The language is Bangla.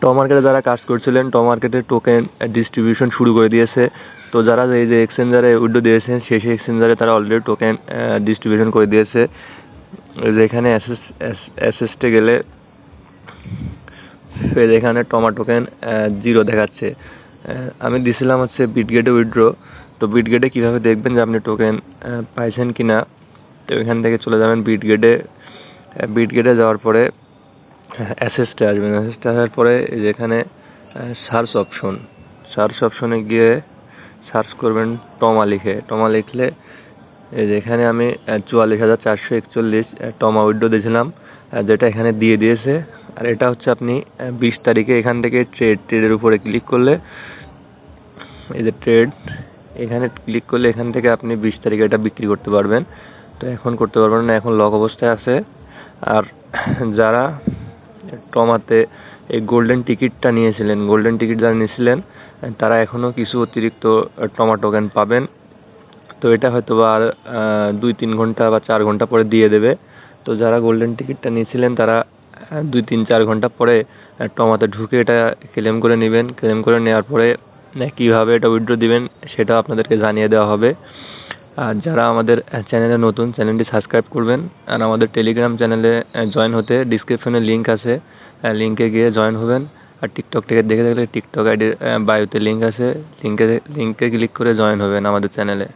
ট মার্কেটে যারা কাজ করছিলেন ট মার্কেটের টোকেন ডিস্ট্রিবিউশন শুরু করে দিয়েছে। তো যারা এই যে এক্সচেঞ্জারে উইড্রো দিয়েছেন, সেই সেই এক্সচেঞ্জারে তারা অলরেডি টোকেন ডিস্ট্রিবিউশন করে দিয়েছে। এই যে এখানে অ্যাসেস অ্যাসেসটে গেলে এখানে টমা টোকেন জিরো দেখাচ্ছে। আমি দিছিলাম হচ্ছে বিটগেটে উইড্রো তো বিটগেটে কীভাবে দেখবেন যে আপনি টোকেন পাইছেন কি না তো এখান থেকে চলে যাবেন বিটগেটে বিটগেটে যাওয়ার পরে অ্যাসেসটে আসবেন অ্যাসেসটে আসার পরে এই যে এখানে সার্চ অপশন সার্চ অপশনে গিয়ে সার্চ করবেন টমা লিখে টমা লিখলে এই যে এখানে আমি চুয়াল্লিশ হাজার চারশো একচল্লিশ টমা উইড্রো দিয়েছিলাম যেটা এখানে দিয়ে দিয়েছে। আর এটা হচ্ছে আপনি বিশ তারিখে এখান থেকে ট্রেড ট্রেডের উপরে ক্লিক করলে, এই যে ট্রেড এখানে ক্লিক করলে এখান থেকে আপনি বিশ তারিখে এটা বিক্রি করতে পারবেন। তো এখন করতে পারবেন না, এখন লক অবস্থায় আছে। আর যারা টমাতে এই গোল্ডেন টিকিটটা নিয়েছিলেন। গোল্ডেন টিকিট যারা নিয়েছিলেন, তারা এখনও কিছু অতিরিক্ত টমা টোকেন পাবেন। তো এটা হয়তো বা আর দুই তিন ঘণ্টা বা চার ঘণ্টা পরে দিয়ে দেবে। তো যারা গোল্ডেন টিকিটটা নিয়েছিলেন, তারা দুই তিন চার ঘণ্টা পরে টমাতে ঢুকে এটা ক্লেম করে নেবেন। ক্লেম করে নেওয়ার পরে কীভাবে এটা উইথড্র দিবেন সেটা আপনাদেরকে জানিয়ে দেওয়া হবে। আর যারা আমাদের চ্যানেলে নতুন, চ্যানেলটি সাবস্ক্রাইব করবেন। আর আমাদের টেলিগ্রাম চ্যানেলে জয়েন হতে ডিসক্রিপশনে লিঙ্ক আছে। লিঙ্কে গিয়ে জয়েন হবেন। আর টিকটক থেকে দেখে থাকলে টিকটক আইডির বায়োতে লিঙ্ক আছে। লিঙ্কে লিঙ্কে ক্লিক করে জয়েন হবেন আমাদের চ্যানেলে।